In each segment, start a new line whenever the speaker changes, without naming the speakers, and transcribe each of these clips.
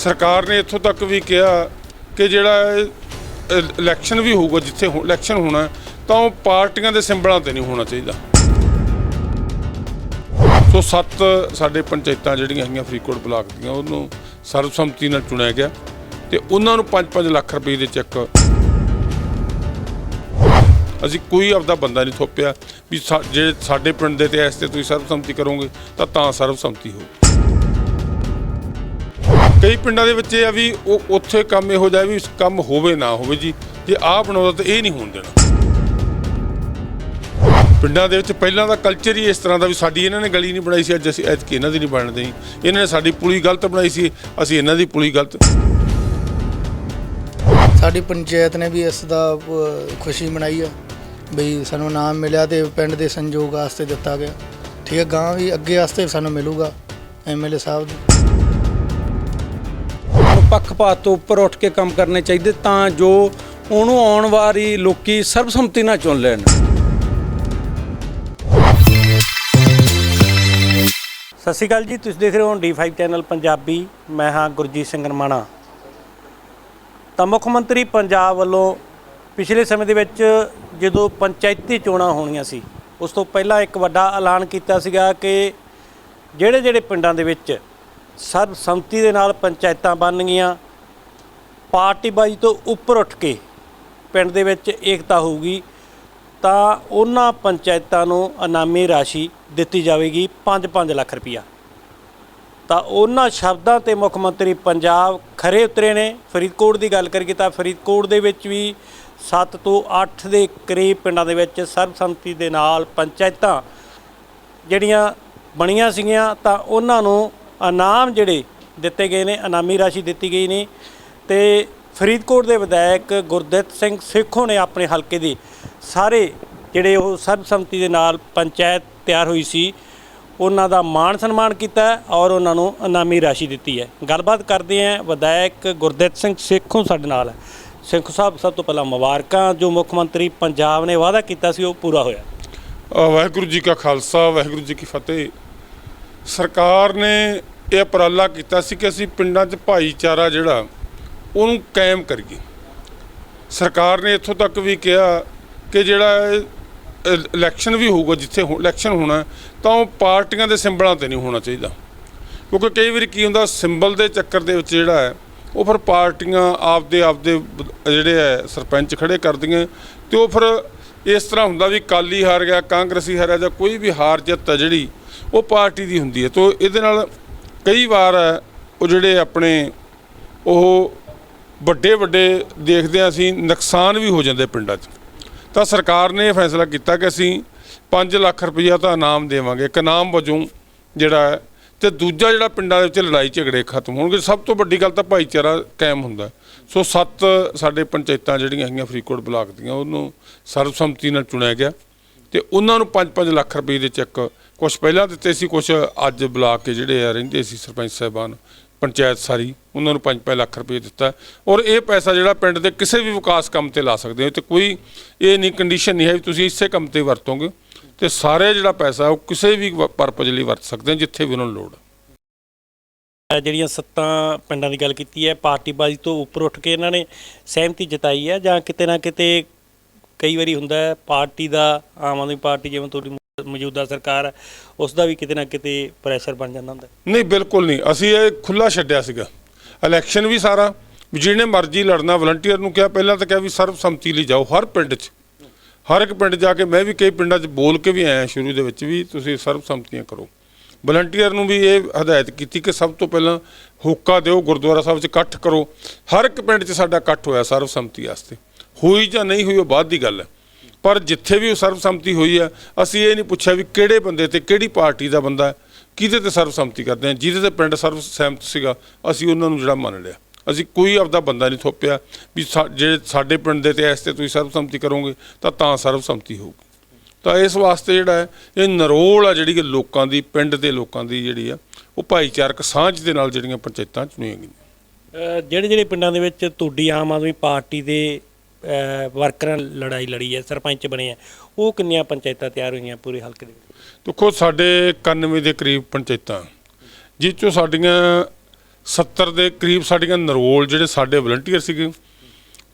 ਸਰਕਾਰ ਨੇ ਇੱਥੋਂ ਤੱਕ ਵੀ ਕਿਹਾ ਕਿ ਜਿਹੜਾ ਇਲੈਕਸ਼ਨ ਵੀ ਹੋਊਗਾ, ਜਿੱਥੇ ਇਲੈਕਸ਼ਨ ਹੋਣਾ, ਤਾਂ ਉਹ ਪਾਰਟੀਆਂ ਦੇ ਸਿੰਬਲਾਂ ਤੇ ਨਹੀਂ ਹੋਣਾ ਚਾਹੀਦਾ। ਸੋ ਸੱਤ ਸਾਡੇ ਪੰਚਾਇਤਾਂ ਜਿਹੜੀਆਂ ਹੈਗੀਆਂ ਫਰੀਦਕੋਟ ਬਲਾਕ ਦੀਆਂ, ਉਹਨੂੰ ਸਰਬਸੰਮਤੀ ਨਾਲ ਚੁਣਿਆ ਗਿਆ ਤੇ ਉਹਨਾਂ ਨੂੰ 5-5 ਲੱਖ ਰੁਪਏ ਦੇ ਚੈੱਕ ਅਸੀਂ ਕੋਈ ਆਪਦਾ ਬੰਦਾ ਨਹੀਂ ਥੋਪਿਆ ਵੀ ਸਾ- ਜੇ ਸਾਡੇ ਪਿੰਡ ਦੇ ਤੇ ਇਸ ਤੇ ਤੁਸੀਂ ਸਰਬਸੰਮਤੀ ਕਰੋਗੇ, ਤਾਂ ਤਾਂ ਸਰਬਸੰਮਤੀ ਹੋਊ। ਕਈ ਪਿੰਡਾਂ ਦੇ ਵਿੱਚ ਇਹ ਆ ਵੀ ਉਹ ਉੱਥੇ ਕੰਮ ਇਹੋ ਜਿਹਾ ਵੀ ਕੰਮ ਹੋਵੇ ਨਾ ਹੋਵੇ ਜੀ, ਜੇ ਆਹ ਬਣਾਉਂਦਾ ਤਾਂ ਇਹ ਨਹੀਂ ਹੋਣ ਦੇਣਾ। ਪਿੰਡਾਂ ਦੇ ਵਿੱਚ ਪਹਿਲਾਂ ਦਾ ਕਲਚਰ ਹੀ ਇਸ ਤਰ੍ਹਾਂ ਦਾ ਵੀ ਸਾਡੀ ਇਹਨਾਂ ਨੇ ਗਲੀ ਨਹੀਂ ਬਣਾਈ ਸੀ, ਅੱਜ ਅਸੀਂ ਐਤਕੀ ਇਹਨਾਂ ਦੀ ਨਹੀਂ ਬਣਨ ਦੇਣੀ ਇਹਨਾਂ ਨੇ ਸਾਡੀ ਪੁਲੀ ਗਲਤ ਬਣਾਈ ਸੀ, ਅਸੀਂ ਇਹਨਾਂ ਦੀ ਪੁਲੀ ਗਲਤ।
ਸਾਡੀ ਪੰਚਾਇਤ ਨੇ ਵੀ ਇਸ ਦਾ ਖੁਸ਼ੀ ਮਨਾਈ ਆ ਬਈ ਸਾਨੂੰ ਨਾਮ ਮਿਲਿਆ ਤੇ ਪਿੰਡ ਦੇ ਸੰਯੋਗ ਵਾਸਤੇ ਦਿੱਤਾ ਗਿਆ। ਠੀਕ ਹੈ ਗਾਂ ਵੀ ਅੱਗੇ ਵਾਸਤੇ ਸਾਨੂੰ ਮਿਲੂਗਾ ਐਮਐਲਏ ਸਾਹਿਬ ਦੀ।
ਪੱਖਪਾਤ ਤੋਂ ਉੱਪਰ ਉੱਠ ਕੇ ਕੰਮ ਕਰਨੇ ਚਾਹੀਦੇ ਤਾਂ ਜੋ ਉਹਨੂੰ ਆਉਣ ਵਾਲੀ ਲੋਕੀ ਸਰਬਸੰਮਤੀ ਨਾਲ ਚੁਣ ਲੈਣ। ਸਤਿ ਸ਼੍ਰੀ ਅਕਾਲ ਜੀ, ਤੁਸੀਂ ਦੇਖ ਰਹੇ ਹੋ D5 ਚੈਨਲ ਪੰਜਾਬੀ, ਮੈਂ ਹਾਂ ਗੁਰਜੀਤ ਸਿੰਘ ਰਮਾਣਾ। ਤਾਂ ਮੁੱਖ ਮੰਤਰੀ ਪੰਜਾਬ ਵੱਲੋਂ ਪਿਛਲੇ ਸਮੇਂ ਦੇ ਵਿੱਚ ਜਦੋਂ ਪੰਚਾਇਤੀ ਚੋਣਾਂ ਹੋਣੀਆਂ ਸੀ, ਉਸ ਤੋਂ ਪਹਿਲਾਂ ਇੱਕ ਵੱਡਾ ਐਲਾਨ ਕੀਤਾ ਸੀਗਾ ਕਿ ਜਿਹੜੇ ਜਿਹੜੇ ਪਿੰਡਾਂ ਦੇ ਵਿੱਚ ਸਰਬਸੰਮਤੀ ਦੇ ਨਾਲ ਪੰਚਾਇਤਾਂ ਬਣਨਗੀਆਂ ਪਾਰਟੀਬਾਜ਼ੀ ਤੋਂ ਉੱਪਰ ਉੱਠ ਕੇ ਪਿੰਡ ਦੇ ਵਿੱਚ ਏਕਤਾ ਹੋਊਗੀ, ਤਾਂ ਉਹਨਾਂ ਪੰਚਾਇਤਾਂ ਨੂੰ ਇਨਾਮੀ ਰਾਸ਼ੀ ਦਿੱਤੀ ਜਾਵੇਗੀ 5-5 ਲੱਖ ਰੁਪਈਆ। ਤਾਂ ਉਹਨਾਂ ਸ਼ਬਦਾਂ ਤੇ ਮੁੱਖ ਮੰਤਰੀ ਪੰਜਾਬ ਖਰੇ ਉਤਰੇ ਨੇ। ਫਰੀਦਕੋਟ ਦੀ ਗੱਲ ਕਰੀਏ ਤਾਂ ਫਰੀਦਕੋਟ ਦੇ ਵਿੱਚ ਵੀ 7 ਤੋਂ 8 ਦੇ ਕਰੀਬ ਪਿੰਡਾਂ ਦੇ ਵਿੱਚ ਸਰਬਸੰਮਤੀ ਦੇ ਨਾਲ ਪੰਚਾਇਤਾਂ ਜਿਹੜੀਆਂ ਬਣੀਆਂ ਸੀਗੀਆਂ, ਤਾਂ ਉਹਨਾਂ ਨੂੰ ਇਨਾਮ ਜਿਹੜੇ ਦਿੱਤੇ ਗਏ ਨੇ, ਇਨਾਮੀ ਰਾਸ਼ੀ ਦਿੱਤੀ ਗਈ ਨੇ ਤੇ ਫਰੀਦਕੋਟ ਦੇ ਵਿਧਾਇਕ ਗੁਰਦਿੱਤ ਸਿੰਘ ਸੇਖੋਂ ਨੇ ਆਪਣੇ ਹਲਕੇ ਦੇ ਸਾਰੇ ਜਿਹੜੇ ਉਹ ਸਰਬਸੰਮਤੀ ਦੇ ਨਾਲ ਪੰਚਾਇਤ ਤਿਆਰ ਹੋਈ ਸੀ, ਉਹਨਾਂ ਦਾ ਮਾਣ ਸਨਮਾਨ ਕੀਤਾ ਔਰ ਉਹਨਾਂ ਨੂੰ ਇਨਾਮੀ ਰਾਸ਼ੀ ਦਿੱਤੀ ਹੈ। ਗੱਲਬਾਤ ਕਰਦੇ ਹਾਂ ਵਿਧਾਇਕ ਗੁਰਦਿੱਤ ਸਿੰਘ ਸੇਖੋਂ ਸਾਡੇ ਨਾਲ। ਹੈ ਸੇਖੋਂ ਸਾਹਿਬ, ਸਭ ਤੋਂ ਪਹਿਲਾਂ ਮੁਬਾਰਕਾਂ, ਜੋ ਮੁੱਖ ਮੰਤਰੀ ਪੰਜਾਬ ਨੇ ਵਾਅਦਾ ਕੀਤਾ ਸੀ, ਉਹ ਪੂਰਾ ਹੋਇਆ।
ਵਾਹਿਗੁਰੂ ਜੀ ਕਾ ਖਾਲਸਾ, ਵਾਹਿਗੁਰੂ ਜੀ ਕੀ ਫਤਿਹ। ਸਰਕਾਰ ਨੇ ਇਹ ਉਪਰਾਲਾ ਕੀਤਾ ਸੀ ਕਿ ਅਸੀਂ ਪਿੰਡਾਂ 'ਚ ਭਾਈਚਾਰਾ ਜਿਹੜਾ, ਉਹਨੂੰ ਕਾਇਮ ਕਰੀਏ। ਸਰਕਾਰ ਨੇ ਇੱਥੋਂ ਤੱਕ ਵੀ ਕਿਹਾ ਕਿ ਜਿਹੜਾ ਇਲੈਕਸ਼ਨ ਵੀ ਹੋਊਗਾ, ਜਿੱਥੇ ਇਲੈਕਸ਼ਨ ਹੋਣਾ, ਤਾਂ ਉਹ ਪਾਰਟੀਆਂ ਦੇ ਸਿੰਬਲਾਂ ਤੇ ਨਹੀਂ ਹੋਣਾ ਚਾਹੀਦਾ। ਕਿਉਂਕਿ ਕਈ ਵਾਰੀ ਕੀ ਹੁੰਦਾ, ਸਿੰਬਲ ਦੇ ਚੱਕਰ ਦੇ ਵਿੱਚ ਜਿਹੜਾ ਹੈ, ਉਹ ਫਿਰ ਪਾਰਟੀਆਂ ਆਪਦੇ ਆਪਦੇ ਜਿਹੜੇ ਹੈ, ਸਰਪੰਚ ਖੜੇ ਕਰਦੀਆਂ, ਤੇ ਉਹ ਫਿਰ ਇਸ ਤਰ੍ਹਾਂ ਹੁੰਦਾ ਵੀ ਕਾਲੀ ਹਾਰ ਗਿਆ, ਕਾਂਗਰਸੀ ਹਾਰਿਆ ਜਾਂ ਕੋਈ ਵੀ ਹਾਰ ਜਿੱਤ ਹੈ ਜਿਹੜੀ, ਉਹ ਪਾਰਟੀ ਦੀ ਹੁੰਦੀ ਹੈ। ਤੋਂ ਇਹਦੇ ਨਾਲ ਕਈ ਵਾਰ ਉਹ ਜਿਹੜੇ ਆਪਣੇ ਉਹ ਵੱਡੇ ਵੱਡੇ ਦੇਖਦੇ ਹਾਂ ਅਸੀਂ, ਨੁਕਸਾਨ ਵੀ ਹੋ ਜਾਂਦੇ ਪਿੰਡਾਂ 'ਚ। ਤਾਂ ਸਰਕਾਰ ਨੇ ਇਹ ਫੈਸਲਾ ਕੀਤਾ ਕਿ ਅਸੀਂ 5 ਲੱਖ ਰੁਪਈਆ ਤਾਂ ਇਨਾਮ ਦੇਵਾਂਗੇ, ਇੱਕ ਇਨਾਮ ਵਜੋਂ ਜਿਹੜਾ ਹੈ ਤੇ ਦੂਜਾ ਜਿਹੜਾ ਪਿੰਡਾਂ ਦੇ ਵਿੱਚ ਲੜਾਈ ਝਗੜੇ ਖਤਮ ਹੋਣਗੇ। ਸਭ ਤੋਂ ਵੱਡੀ ਗੱਲ ਤਾਂ ਭਾਈਚਾਰਾ ਕਾਇਮ ਹੁੰਦਾ ਸੋ ਸੱਤ ਸਾਡੇ ਪੰਚਾਇਤਾਂ ਜਿਹੜੀਆਂ ਹੈਗੀਆਂ ਫਰੀਦਕੋਟ ਬਲਾਕ ਦੀਆਂ, ਉਹਨੂੰ ਸਰਬਸੰਮਤੀ ਨਾਲ ਚੁਣਿਆ ਗਿਆ ਤੇ ਉਹਨਾਂ ਨੂੰ 5-5 ਲੱਖ ਰੁਪਏ ਦੇ ਚੈੱਕ ਕੁਝ ਪਹਿਲਾਂ ਦਿੱਤੇ ਸੀ ਕੁਝ ਅੱਜ ਬੁਲਾ ਕੇ ਜਿਹੜੇ ਆ ਰਹਿੰਦੇ ਸੀ ਸਰਪੰਚ ਸਾਹਿਬਾਨ, ਪੰਚਾਇਤ ਸਾਰੀ, ਉਹਨਾਂ ਨੂੰ 5-5 ਲੱਖ ਰੁਪਏ ਦਿੱਤਾ। ਔਰ ਇਹ ਪੈਸਾ ਜਿਹੜਾ ਪਿੰਡ ਦੇ ਕਿਸੇ ਵੀ ਵਿਕਾਸ ਕੰਮ ਤੇ ਲਾ ਸਕਦੇ ਹੋ ਤੇ ਕੋਈ ਇਹ ਨਹੀਂ ਕੰਡੀਸ਼ਨ ਨਹੀਂ ਹੈ ਵੀ ਤੁਸੀਂ ਇਸੇ ਕੰਮ ਤੇ ਵਰਤੋਗੇ। ਤੇ ਸਾਰੇ ਜਿਹੜਾ ਪੈਸਾ ਉਹ ਕਿਸੇ ਵੀ ਪਰਪਸ ਲਈ ਵਰਤ ਸਕਦੇ ਹੋ, ਜਿੱਥੇ ਵੀ ਉਹਨਾਂ ਨੂੰ ਲੋੜ
ਜਿਹੜੀਆਂ ਸੱਤਾਂ ਪਿੰਡਾਂ ਦੀ ਗੱਲ ਕੀਤੀ ਹੈ ਪਾਰਟੀਬਾਜ਼ੀ ਤੋਂ ਉੱਪਰ ਉੱਠ ਕੇ ਇਹਨਾਂ ਨੇ ਸਹਿਮਤੀ ਜਤਾਈ ਹੈ ਜਾਂ ਕਿਤੇ ਨਾ ਕਿਤੇ ਕਈ ਵਾਰੀ ਹੁੰਦਾ ਪਾਰਟੀ ਦਾ, ਆਮ ਆਦਮੀ ਪਾਰਟੀ, ਜਿਵੇਂ ਤੁਹਾਡੀ ਮੌਜੂਦਾ ਸਰਕਾਰ ਉਸ ਦਾ ਵੀ ਕਿਤੇ ਨਾ ਕਿਤੇ ਪ੍ਰੈਸ਼ਰ ਬਣ ਜਾਂਦਾ ਹੁੰਦਾ।
ਨਹੀਂ, ਬਿਲਕੁਲ ਨਹੀਂ। ਅਸੀਂ ਇਹ ਖੁੱਲਾ ਛੱਡਿਆ ਸੀਗਾ। ਇਲੈਕਸ਼ਨ ਵੀ ਸਾਰਾ ਜਿਹਨੇ ਮਰਜ਼ੀ ਲੜਨਾ ਵਲੰਟੀਅਰ ਨੂੰ ਕਿਹਾ, ਪਹਿਲਾਂ ਤਾਂ ਕਿਹਾ ਵੀ ਸਰਬਸੰਮਤੀ ਲਈ ਜਾਓ, ਹਰ ਪਿੰਡ 'ਚ। ਹਰ ਇੱਕ ਪਿੰਡ ਜਾ ਕੇ, ਮੈਂ ਵੀ ਕਈ ਪਿੰਡਾਂ 'ਚ ਬੋਲ ਕੇ ਵੀ ਆਇਆ ਸ਼ੁਰੂ ਦੇ ਵਿੱਚ ਵੀ ਤੁਸੀਂ ਸਰਬਸੰਮਤੀਆਂ ਕਰੋ। ਵਲੰਟੀਅਰ ਨੂੰ ਵੀ ਇਹ ਹਦਾਇਤ ਕੀਤੀ ਕਿ ਸਭ ਤੋਂ ਪਹਿਲਾਂ ਹੋਕਾ ਦਿਓ, ਗੁਰਦੁਆਰਾ ਸਾਹਿਬ 'ਚ ਇਕੱਠ ਕਰੋ। ਹਰ ਇੱਕ ਪਿੰਡ 'ਚ ਸਾਡਾ ਇਕੱਠ ਹੋਇਆ ਸਰਬਸੰਮਤੀ ਵਾਸਤੇ। ਹੋਈ ਜਾਂ ਨਹੀਂ ਹੋਈ ਉਹ ਬਾਅਦ ਦੀ ਗੱਲ ਹੈ। ਪਰ ਜਿੱਥੇ ਵੀ ਉਹ ਸਰਬਸੰਮਤੀ ਹੋਈ ਆ ਅਸੀਂ ਇਹ ਨਹੀਂ ਪੁੱਛਿਆ ਵੀ ਕਿਹੜੇ ਬੰਦੇ ਤੇ ਕਿਹੜੀ ਪਾਰਟੀ ਦਾ ਬੰਦਾ ਕਿਹਦੇ ਤੇ ਸਰਬਸੰਮਤੀ ਕਰਦੇ ਆ ਜਿਹਦੇ ਤੇ ਪਿੰਡ ਸਰਬ ਸਹਿਮਤ ਸੀਗਾ, ਅਸੀਂ ਉਹਨਾਂ ਨੂੰ ਜਿਹੜਾ ਮੰਨ ਲਿਆ। ਅਸੀਂ ਕੋਈ ਆਪਦਾ ਬੰਦਾ ਨਹੀਂ ਥੋਪਿਆ ਵੀ ਸਾ- ਜੇ ਸਾਡੇ ਪਿੰਡ ਦੇ ਤੇ ਇਸ ਤੇ ਤੁਸੀਂ ਸਰਬਸੰਮਤੀ ਕਰੋਗੇ, ਤਾਂ ਤਾਂ ਸਰਬਸੰਮਤੀ ਹੋਊਗੀ। ਤਾਂ ਇਸ ਵਾਸਤੇ ਜਿਹੜਾ ਹੈ, ਇਹ ਨਰੋਲ ਆ ਜਿਹੜੀ ਕਿ ਲੋਕਾਂ ਦੀ, ਪਿੰਡ ਦੇ ਲੋਕਾਂ ਦੀ ਜਿਹੜੀ ਆ, ਉਹ ਭਾਈਚਾਰਕ ਸਾਂਝ ਦੇ ਨਾਲ ਜਿਹੜੀਆਂ ਪੰਚਾਇਤਾਂ ਚੁਣੀਆਂ ਗਈਆਂ।
ਜਿਹੜੇ ਜਿਹੜੇ ਪਿੰਡਾਂ ਦੇ ਵਿੱਚ ਤੁਹਾਡੀ ਆਮ ਆਦਮੀ ਪਾਰਟੀ ਦੇ ਵਰਕਰਾਂ ਲੜਾਈ ਲੜੀ ਹੈ, ਸਰਪੰਚ ਬਣੇ ਆ ਉਹ ਕਿੰਨੀਆਂ ਪੰਚਾਇਤਾਂ ਤਿਆਰ ਹੋਈਆਂ ਪੂਰੇ ਹਲਕੇ ਦੇ ਵਿੱਚ?
ਦੇਖੋ, ਸਾਡੇ 91 ਦੇ ਕਰੀਬ ਪੰਚਾਇਤਾਂ, ਜਿਸ ਚੋਂ ਸਾਡੀਆਂ 70 ਦੇ ਕਰੀਬ ਸਾਡੀਆਂ ਨਰੋਲ ਜਿਹੜੇ ਸਾਡੇ ਵਲੰਟੀਅਰ ਸੀਗੇ,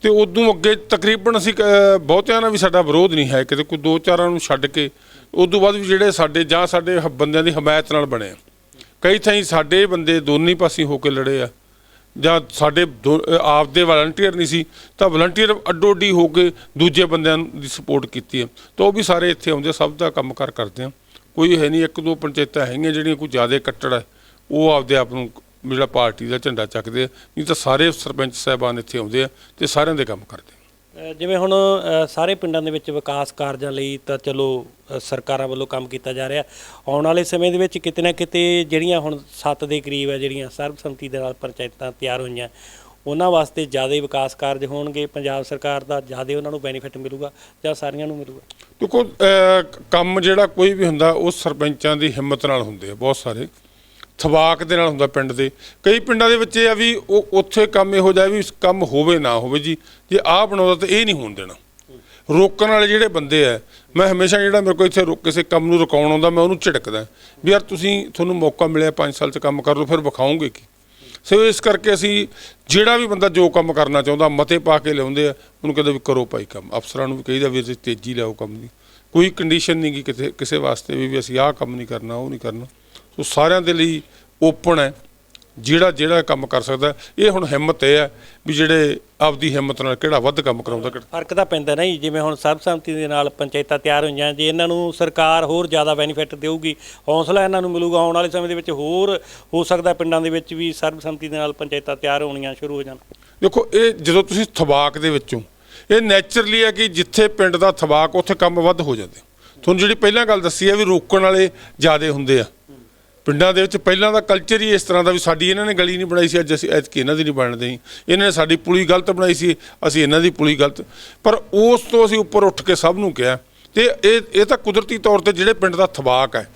ਤੇ ਉਦੋਂ ਅੱਗੇ ਤਕਰੀਬਨ ਅਸੀਂ ਕ- ਬਹੁਤਿਆਂ ਨਾਲ ਵੀ ਸਾਡਾ ਵਿਰੋਧ ਨਹੀਂ ਹੈ। ਕਿਤੇ ਕੋਈ ਦੋ ਚਾਰਾਂ ਨੂੰ ਛੱਡ ਕੇ, ਉਦੋਂ ਬਾਅਦ ਵੀ ਜਿਹੜੇ ਸਾਡੇ, ਜਾਂ ਸਾਡੇ ਬੰਦਿਆਂ ਦੀ ਹਮਾਇਤ ਨਾਲ ਬਣੇ। ਆ। ਕਈ ਥਾਈਂ ਸਾਡੇ ਬੰਦੇ ਦੋਨੇ ਪਾਸੇ ਹੋ ਕੇ ਲੜੇ ਆ। ਜਾਂ ਸਾਡੇ ਦੋ- ਅ, ਆਪ ਦੇ ਵਲੰਟੀਅਰ ਨਹੀਂ ਸੀ ਤਾਂ ਵਲੰਟੀਅਰ ਅੱਡੋ ਅੱਡੀ ਹੋ ਕੇ ਦੂਜੇ ਬੰਦਿਆਂ ਨੂੰ ਦੀ ਸਪੋਰਟ ਕੀਤੀ ਹੈ। ਤਾਂ ਉਹ ਵੀ ਸਾਰੇ ਇੱਥੇ ਆਉਂਦੇ ਸਭ ਦਾ ਕੰਮ ਕਾਰ ਕਰਦੇ ਆ। ਕੋਈ ਹੈ ਨਹੀਂ ਇੱਕ ਦੋ ਪੰਚਾਇਤਾਂ ਹੈਗੀਆਂ ਜਿਹੜੀਆਂ ਕੋਈ ਜ਼ਿਆਦਾ ਕੱਟੜ ਹੈ ਉਹ ਆਪਦੇ ਆਪ ਨੂੰ ਜਿਹੜਾ ਪਾਰਟੀ ਦਾ ਝੰਡਾ ਚੱਕਦੇ ਆ। ਨਹੀਂ ਤਾਂ ਸਾਰੇ ਸਰਪੰਚ ਸਾਹਿਬਾਨ ਇੱਥੇ ਆਉਂਦੇ ਆ ਤੇ ਸਾਰਿਆਂ ਦੇ ਕੰਮ ਕਰਦੇ ਆ।
ਜਿਵੇਂ ਹੁਣ ਸਾਰੇ ਪਿੰਡਾਂ ਦੇ ਵਿੱਚ ਵਿਕਾਸ ਕਾਰਜਾਂ ਲਈ ਤਾਂ ਚਲੋ ਸਰਕਾਰਾਂ ਵੱਲੋਂ ਕੰਮ ਕੀਤਾ ਜਾ ਰਿਹਾ। ਆਉਣ ਵਾਲੇ ਸਮੇਂ ਦੇ ਵਿੱਚ ਕਿਤੇ ਨਾ ਕਿਤੇ ਜਿਹੜੀਆਂ ਹੁਣ 7 ਦੇ ਕਰੀਬ ਹੈ ਜਿਹੜੀਆਂ ਸਰਬਸੰਮਤੀ ਦੇ ਨਾਲ ਪੰਚਾਇਤਾਂ ਤਿਆਰ ਹੋਈਆਂ, ਉਹਨਾਂ ਵਾਸਤੇ ਜ਼ਿਆਦਾ ਵਿਕਾਸ ਕਾਰਜ ਹੋਣਗੇ। ਪੰਜਾਬ ਸਰਕਾਰ ਦਾ ਜ਼ਿਆਦਾ ਉਹਨਾਂ ਨੂੰ ਬੈਨੀਫਿਟ ਮਿਲੂਗਾ ਜਾਂ ਸਾਰੀਆਂ ਨੂੰ ਮਿਲੂਗਾ?
ਦੇਖੋ ਕੰਮ ਜਿਹੜਾ ਕੋਈ ਵੀ ਹੁੰਦਾ, ਉਹ ਸਰਪੰਚਾਂ ਦੀ ਹਿੰਮਤ ਨਾਲ ਹੁੰਦੇ ਆ, ਬਹੁਤ ਸਾਰੇ। ਥਵਾਕ ਦੇ ਨਾਲ ਹੁੰਦਾ ਪਿੰਡ ਦੇ। ਕਈ ਪਿੰਡਾਂ ਦੇ ਵਿੱਚ ਇਹ ਆ ਵੀ ਉਹ ਉੱਥੇ ਕੰਮ ਇਹੋ ਜਿਹਾ ਵੀ ਕੰਮ ਹੋਵੇ ਨਾ ਹੋਵੇ ਜੀ, ਜੇ ਆਹ ਬਣਾਉਂਦਾ ਤਾਂ ਇਹ ਨਹੀਂ ਹੋਣ ਦੇਣਾ। ਰੋਕਣ ਵਾਲੇ ਜਿਹੜੇ ਬੰਦੇ ਆ, ਮੈਂ ਹਮੇਸ਼ਾ ਜਿਹੜਾ ਮੇਰੇ ਕੋਲ ਇੱਥੇ ਰੁਕ ਕਿਸੇ ਕੰਮ ਨੂੰ ਰੁਕਾਉਣ ਆਉਂਦਾ, ਮੈਂ ਉਹਨੂੰ ਝਿੜਕਦਾ। ਵੀ ਯਾਰ ਤੁਸੀਂ ਤੁਹਾਨੂੰ ਮੌਕਾ ਮਿਲਿਆ 5 ਸਾਲ 'ਚ ਕੰਮ ਕਰ ਲਓ, ਫਿਰ ਵਿਖਾਓਗੇ ਕੀ? ਸੋ ਇਸ ਕਰਕੇ ਅਸੀਂ ਜਿਹੜਾ ਵੀ ਬੰਦਾ ਜੋ ਕੰਮ ਕਰਨਾ ਚਾਹੁੰਦਾ, ਮਤੇ ਪਾ ਕੇ ਲਿਆਉਂਦੇ ਆ, ਉਹਨੂੰ ਕਹਿੰਦੇ ਵੀ ਕਰੋ ਭਾਈ ਕੰਮ। ਅਫਸਰਾਂ ਨੂੰ ਵੀ ਕਹੀਦਾ ਵੀ ਤੁਸੀਂ ਤੇਜ਼ੀ ਲਿਆਓ ਕੰਮ ਦੀ। ਕੋਈ ਕੰਡੀਸ਼ਨ ਨਹੀਂ ਗੀ ਕਿਸੇ ਕਿਸੇ ਵਾਸਤੇ ਵੀ ਅਸੀਂ ਆਹ ਕੰਮ ਨਹੀਂ ਕਰਨਾ, ਉਹ ਨਹੀਂ ਕਰਨਾ। ਸੋ ਸਾਰਿਆਂ ਦੇ ਲਈ ਓਪਨ ਹੈ ਜਿਹੜਾ ਜਿਹੜਾ ਕੰਮ ਕਰ ਸਕਦਾ। ਇਹ ਹੁਣ ਹਿੰਮਤ ਇਹ ਹੈ ਵੀ ਜਿਹੜੇ ਆਪਦੀ ਹਿੰਮਤ ਨਾਲ ਕਿਹੜਾ ਵੱਧ ਕੰਮ ਕਰਾਉਂਦਾ ਕਿਹੜਾ
ਫ਼ਰਕ ਤਾਂ ਪੈਂਦਾ ਨਾ ਜੀ ਜਿਵੇਂ ਹੁਣ ਸਰਬਸੰਮਤੀ ਦੇ ਨਾਲ ਪੰਚਾਇਤਾਂ ਤਿਆਰ ਹੋਈਆਂ ਜੇ ਇਹਨਾਂ ਨੂੰ ਸਰਕਾਰ ਹੋਰ ਜ਼ਿਆਦਾ ਬੈਨੀਫਿਟ ਦੇਊਗੀ ਹੌਸਲਾ ਇਹਨਾਂ ਨੂੰ ਮਿਲੂਗਾ ਆਉਣ ਵਾਲੇ ਸਮੇਂ ਦੇ ਵਿੱਚ ਹੋਰ ਹੋ ਸਕਦਾ ਪਿੰਡਾਂ ਦੇ ਵਿੱਚ ਵੀ ਸਰਬਸੰਮਤੀ ਦੇ ਨਾਲ ਪੰਚਾਇਤਾਂ ਤਿਆਰ ਹੋਣੀਆਂ ਸ਼ੁਰੂ ਹੋ ਜਾਣ।
ਦੇਖੋ ਇਹ ਜਦੋਂ ਤੁਸੀਂ ਥਵਾਕ ਦੇ ਵਿੱਚੋਂ ਇਹ ਨੇਚਰਲੀ ਹੈ ਕਿ ਜਿੱਥੇ ਪਿੰਡ ਦਾ ਥਵਾਕ ਉੱਥੇ ਕੰਮ ਵੱਧ ਹੋ ਜਾਂਦੇ। ਤੁਹਾਨੂੰ ਜਿਹੜੀ ਪਹਿਲਾਂ ਗੱਲ ਦੱਸੀ ਹੈ ਵੀ ਰੋਕਣ ਵਾਲੇ ਜ਼ਿਆਦੇ ਹੁੰਦੇ ਆ। ਪਿੰਡਾਂ ਦੇ ਵਿੱਚ ਪਹਿਲਾਂ ਦਾ ਕਲਚਰ ਹੀ ਇਸ ਤਰ੍ਹਾਂ ਦਾ ਵੀ ਸਾਡੀ ਇਹਨਾਂ ਨੇ ਗਲੀ ਨਹੀਂ ਬਣਾਈ ਸੀ, ਅੱਜ ਅਸੀਂ ਐਤਕੀ ਇਹਨਾਂ ਦੀ ਨਹੀਂ ਬਣਦੇ ਇਹਨਾਂ ਨੇ ਸਾਡੀ ਪੁਲੀ ਗਲਤ ਬਣਾਈ ਸੀ, ਅਸੀਂ ਇਹਨਾਂ ਦੀ ਪੁਲੀ ਗਲਤ। ਪਰ ਉਸ ਤੋਂ ਅਸੀਂ ਉੱਪਰ ਉੱਠ ਕੇ ਸਭ ਨੂੰ ਕਿਹਾ, ਤੇ ਇਹ ਇਹ ਤਾਂ ਕੁਦਰਤੀ ਤੌਰ ਤੇ ਜਿਹੜੇ ਪਿੰਡ ਦਾ ਥਵਾਕ ਹੈ,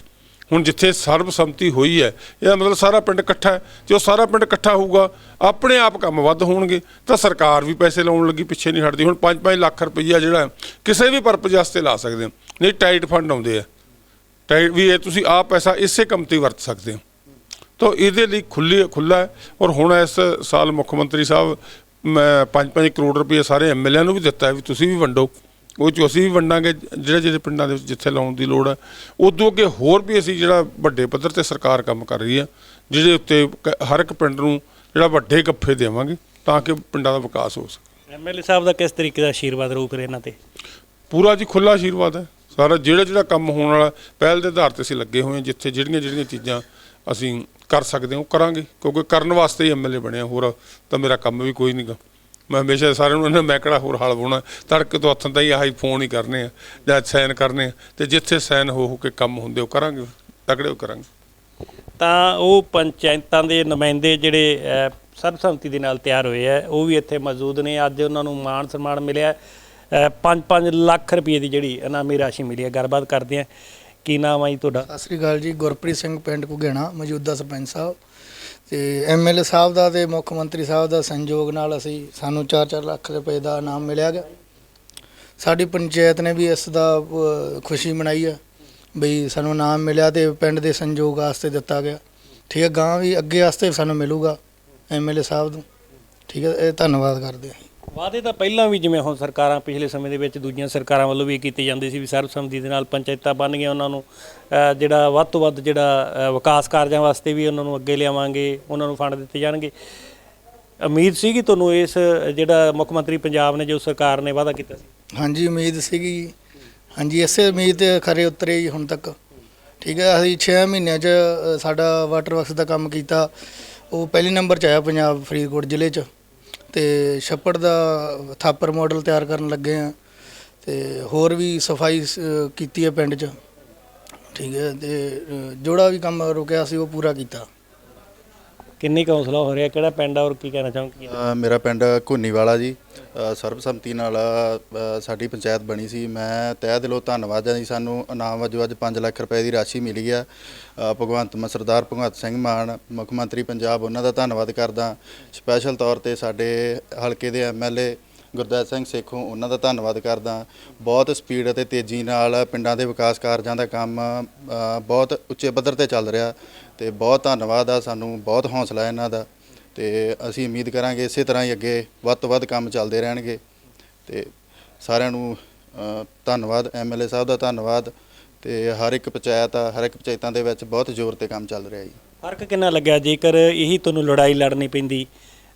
ਹੁਣ ਜਿੱਥੇ ਸਰਬਸੰਮਤੀ ਹੋਈ ਹੈ, ਇਹਦਾ ਮਤਲਬ ਸਾਰਾ ਪਿੰਡ ਇਕੱਠਾ ਹੈ। ਜੇ ਉਹ ਸਾਰਾ ਪਿੰਡ ਇਕੱਠਾ ਹੋਊਗਾ, ਆਪਣੇ ਆਪ ਕੰਮ ਵੱਧ ਹੋਣਗੇ, ਤਾਂ ਸਰਕਾਰ ਵੀ ਪੈਸੇ ਲਾਉਣ ਲੱਗੀ, ਪਿੱਛੇ ਨਹੀਂ ਹਟਦੀ। ਹੁਣ 5-5 ਲੱਖ ਰੁਪਈਆ ਜਿਹੜਾ ਕਿਸੇ ਵੀ ਪਰਪਸ ਵਾਸਤੇ ਲਾ ਸਕਦੇ ਹੋ। ਨਹੀਂ ਟਾਈਟ ਫੰਡ ਆਉਂਦੇ ਆ। ਟਾਈਟ ਵੀ ਇਹ ਤੁਸੀਂ ਆਹ ਪੈਸਾ ਇਸੇ ਕੰਮ ਤੇ ਵਰਤ ਸਕਦੇ ਹੋ। ਤਾਂ ਇਹਦੇ ਲਈ ਖੁੱਲੀ ਖੁੱਲਾ ਔਰ ਹੁਣ ਇਸ ਸਾਲ ਮੁੱਖ ਮੰਤਰੀ ਸਾਹਿਬ ਮੈਂ 5-5 ਕਰੋੜ ਰੁਪਏ ਸਾਰੇ ਐਮਐਲਏ ਨੂੰ ਵੀ ਦਿੱਤਾ ਹੈ ਵੀ ਤੁਸੀਂ ਵੀ ਵੰਡੋ। ਉਹ ਚ ਅਸੀਂ ਵੀ ਵੰਡਾਂਗੇ ਜਿਹੜੇ ਜਿਹੜੇ ਪਿੰਡਾਂ ਦੇ ਵਿੱਚ ਜਿੱਥੇ ਲਾਉਣ ਦੀ ਲੋੜ ਹੈ। ਉਦੋਂ ਅੱਗੇ ਹੋਰ ਵੀ ਅਸੀਂ ਜਿਹੜਾ ਵੱਡੇ ਪੱਧਰ ਤੇ ਸਰਕਾਰ ਕੰਮ ਕਰ ਰਹੀ ਹੈ ਜਿਹਦੇ ਉੱਤੇ ਹਰ ਇੱਕ ਪਿੰਡ ਨੂੰ ਜਿਹੜਾ ਵੱਡੇ ਗੱਫੇ ਦੇਵਾਂਗੇ ਤਾਂ ਕਿ ਪਿੰਡਾਂ ਦਾ ਵਿਕਾਸ ਹੋ ਸਕੇ।
ਐਮਐਲਏ ਸਾਹਿਬ ਦਾ ਕਿਸ ਤਰੀਕੇ ਦਾ ਆਸ਼ੀਰਵਾਦ ਰਹੂ ਫਿਰ ਇਹਨਾਂ ਤੇ?
ਪੂਰਾ ਜੀ ਖੁੱਲਾ ਆਸ਼ੀਰਵਾਦ ਹੈ। ਸਾਰਾ ਜਿਹੜਾ ਜਿਹੜਾ ਕੰਮ ਹੋਣ ਵਾਲਾ ਪਹਿਲ ਦੇ ਆਧਾਰ ਤੇ ਅਸੀਂ ਲੱਗੇ ਹੋਏ ਹਾਂ, ਜਿੱਥੇ ਜਿਹੜੀਆਂ ਜਿਹੜੀਆਂ ਚੀਜ਼ਾਂ ਅਸੀਂ ਕਰ ਸਕਦੇ ਹਾਂ, ਉਹ ਕਰਾਂਗੇ। ਕਿਉਂਕਿ ਕਰਨ ਵਾਸਤੇ ਹੀ ਐਮਐਲਏ ਬਣਿਆ ਹੋਰ, ਤਾਂ ਮੇਰਾ ਕੰਮ ਵੀ ਕੋਈ ਨਹੀਂਗਾ ਮੈਂ ਹਮੇਸ਼ਾ ਸਾਰਿਆਂ ਨੂੰ ਇਹਨਾਂ ਮੈਂ ਕਿਹੜਾ ਹੋਰ ਹਾਲ ਪਾਉਣਾ ਤੜਕੇ ਤੋਂ ਹੱਥਾਂ ਤਾਂ ਹੀ ਆਹੀ ਫੋਨ ਹੀ ਕਰਨੇ ਆ, ਜਾਂ ਸਾਈਨ ਕਰਨੇ ਆ, ਤੇ ਜਿੱਥੇ ਸਾਈਨ ਹੋ ਹੋ ਕੇ ਕੰਮ ਹੁੰਦੇ, ਉਹ ਕਰਾਂਗੇ। ਤਕੜੇ ਹੋ ਕਰਾਂਗੇ।
ਤਾਂ ਉਹ ਪੰਚਾਇਤਾਂ ਦੇ ਨੁਮਾਇੰਦੇ ਜਿਹੜੇ ਸਰਬਸੰਮਤੀ ਦੇ ਨਾਲ ਤਿਆਰ ਹੋਏ ਆ, ਉਹ ਵੀ ਇੱਥੇ ਮੌਜੂਦ ਨੇ। ਅੱਜ ਉਹਨਾਂ ਨੂੰ ਮਾਣ ਸਨਮਾਨ ਮਿਲਿਆ। 5-5 ਲੱਖ ਰੁਪਏ ਦੀ ਜਿਹੜੀ ਇਨਾਮੀ ਰਾਸ਼ੀ ਮਿਲੀ ਹੈ। ਗੱਲਬਾਤ ਕਰਦੇ ਆ ਕੀ ਨਾਮ ਆ ਜੀ ਤੁਹਾਡਾ?
ਸਤਿ ਸ੍ਰੀ ਅਕਾਲ ਜੀ। ਗੁਰਪ੍ਰੀਤ ਸਿੰਘ ਪਿੰਡ ਘੁਗੇਣਾ, ਮੌਜੂਦਾ ਸਰਪੰਚ ਸਾਹਿਬ ਤੇ ਐਮਐਲਏ ਸਾਹਿਬ ਦਾ ਤੇ ਮੁੱਖ ਮੰਤਰੀ ਸਾਹਿਬ ਦਾ ਸੰਯੋਗ ਨਾਲ ਅਸੀਂ ਸਾਨੂੰ 4-4 ਲੱਖ ਰੁਪਏ ਦਾ ਇਨਾਮ ਮਿਲਿਆ ਗਿਆ। ਸਾਡੀ ਪੰਚਾਇਤ ਨੇ ਵੀ ਇਸ ਦਾ ਖੁਸ਼ੀ ਮਨਾਈ ਆ ਬਈ ਸਾਨੂੰ ਇਨਾਮ ਮਿਲਿਆ ਤੇ ਪਿੰਡ ਦੇ ਸੰਯੋਗ ਵਾਸਤੇ ਦਿੱਤਾ ਗਿਆ। ਠੀਕ ਹੈ, ਗਾਂ ਵੀ ਅੱਗੇ ਵਾਸਤੇ ਸਾਨੂੰ ਮਿਲੂਗਾ ਐਮਐਲਏ ਸਾਹਿਬ ਨੂੰ। ਠੀਕ ਹੈ, ਇਹ ਧੰਨਵਾਦ ਕਰਦੇ ਹਾਂ।
ਵਾਅਦੇ ਤਾਂ ਪਹਿਲਾਂ ਵੀ ਜਿਵੇਂ ਹੁਣ ਸਰਕਾਰਾਂ ਪਿਛਲੇ ਸਮੇਂ ਦੇ ਵਿੱਚ ਦੂਜੀਆਂ ਸਰਕਾਰਾਂ ਵੱਲੋਂ ਵੀ ਕੀਤੇ ਜਾਂਦੇ ਸੀ ਵੀ ਸਰਬਸੰਮਤੀ ਦੇ ਨਾਲ ਪੰਚਾਇਤਾਂ ਬਣ ਗਈਆਂ ਉਹਨਾਂ ਨੂੰ ਅ, ਜਿਹੜਾ ਵੱਧ ਤੋਂ ਵੱਧ ਜਿਹੜਾ ਅ, ਵਿਕਾਸ ਕਾਰਜਾਂ ਵਾਸਤੇ ਵੀ ਉਹਨਾਂ ਨੂੰ ਅੱਗੇ ਲਿਆਵਾਂਗੇ ਉਹਨਾਂ ਨੂੰ ਫੰਡ ਦਿੱਤੇ ਜਾਣਗੇ। ਉਮੀਦ ਸੀਗੀ ਤੁਹਾਨੂੰ ਇਸ ਜਿਹੜਾ ਮੁੱਖ ਮੰਤਰੀ ਪੰਜਾਬ ਨੇ ਜੋ ਸਰਕਾਰ ਨੇ ਵਾਅਦਾ ਕੀਤਾ ਸੀ?
ਹਾਂਜੀ ਉਮੀਦ ਸੀਗੀ ਹਾਂਜੀ ਇਸੇ ਉਮੀਦ ਤੇ ਖਰੇ ਉਤਰੇ ਜੀ ਹੁਣ ਤੱਕ। ਠੀਕ ਹੈ ਅਸੀਂ 6 ਮਹੀਨਿਆਂ 'ਚ ਅ, ਸਾਡਾ ਵਾਟਰ ਵਰਕਸ ਦਾ ਕੰਮ ਕੀਤਾ। ਉਹ ਪਹਿਲੇ ਨੰਬਰ 'ਚ ਆਇਆ ਪੰਜਾਬ ਫਰੀਦਕੋਟ ਜ਼ਿਲ੍ਹੇ 'ਚ। ਤੇ ਛੱਪੜ ਦਾ ਥਾਪਰ ਮਾਡਲ ਤਿਆਰ ਕਰਨ ਲੱਗੇ ਆ ਤੇ ਹੋਰ ਵੀ ਸਫ਼ਾਈ ਸ- ਕੀਤੀ ਹੈ ਪਿੰਡ 'ਚ। ਠੀਕ ਹੈ, ਤੇ ਜਿਹੜਾ ਵੀ ਕੰਮ ਰੁਕਿਆ ਸੀ, ਉਹ ਪੂਰਾ ਕੀਤਾ।
ਕਿੰਨੀ ਕੁ ਹੌਸਲਾ ਹੋ ਰਿਹਾ? ਕਿਹੜਾ ਪਿੰਡ ਆ ਔਰ ਕੀ ਕਹਿਣਾ ਚਾਹੋਗੇ?
ਅ, ਮੇਰਾ ਪਿੰਡ ਘੁੰਨੀਵਾਲਾ ਜੀ। ਅ, ਸਰਬਸੰਮਤੀ ਨਾਲ ਅ, ਸਾਡੀ ਪੰਚਾਇਤ ਬਣੀ ਸੀ। ਮੈਂ ਤਹਿ ਦਿਲੋਂ ਧੰਨਵਾਦ ਹੈ ਜੀ ਸਾਨੂੰ ਇਨਾਮ ਵਜੋਂ ਅੱਜ 5 ਲੱਖ ਰੁਪਏ ਦੀ ਰਾਸ਼ੀ ਮਿਲੀ ਆ। ਅ, ਭਗਵੰਤ ਮਾਨ ਸਰਦਾਰ ਭਗਵੰਤ ਸਿੰਘ ਮਾਨ ਮੁੱਖ ਮੰਤਰੀ ਪੰਜਾਬ ਉਹਨਾਂ ਦਾ ਧੰਨਵਾਦ ਕਰਦਾ। ਸਪੈਸ਼ਲ ਤੌਰ ਤੇ ਸਾਡੇ ਹਲਕੇ ਦੇ ਐਮਐਲਏ ਗੁਰਦੇਵ ਸਿੰਘ ਸੇਖੋਂ ਉਹਨਾਂ ਦਾ ਧੰਨਵਾਦ ਕਰਦਾ। ਬਹੁਤ ਸਪੀਡ ਅਤੇ ਤੇਜ਼ੀ ਨਾਲ ਪਿੰਡਾਂ ਦੇ ਵਿਕਾਸ ਕਾਰਜਾਂ ਦਾ ਕੰਮ ਅ, ਬਹੁਤ ਉੱਚੇ ਪੱਧਰ ਤੇ ਚੱਲ ਰਿਹਾ ਤੇ ਬਹੁਤ ਧੰਨਵਾਦ ਆ ਸਾਨੂੰ ਬਹੁਤ ਹੌਸਲਾ ਇਹਨਾਂ ਦਾ। ਤੇ ਅਸੀਂ ਉਮੀਦ ਕਰਾਂਗੇ ਇਸੇ ਤਰ੍ਹਾਂ ਹੀ ਅੱਗੇ ਵੱਧ ਤੋਂ ਵੱਧ ਕੰਮ ਚੱਲਦੇ ਰਹਿਣਗੇ। ਤੇ ਸਾਰਿਆਂ ਨੂੰ ਅ, ਧੰਨਵਾਦ ਐਮਐਲਏ ਸਾਹਿਬ ਦਾ ਧੰਨਵਾਦ ਤੇ ਹਰ ਇੱਕ ਪੰਚਾਇਤ ਆ ਹਰ ਇੱਕ ਪੰਚਾਇਤਾਂ ਦੇ ਵਿੱਚ ਬਹੁਤ ਜ਼ੋਰ ਤੇ ਕੰਮ ਚੱਲ ਰਿਹਾ ਜੀ।
ਫ਼ਰਕ ਕਿੰਨਾ ਲੱਗਿਆ? ਜੇਕਰ ਇਹੀ ਤੁਹਾਨੂੰ ਲੜਾਈ ਲੜਨੀ ਪੈਂਦੀ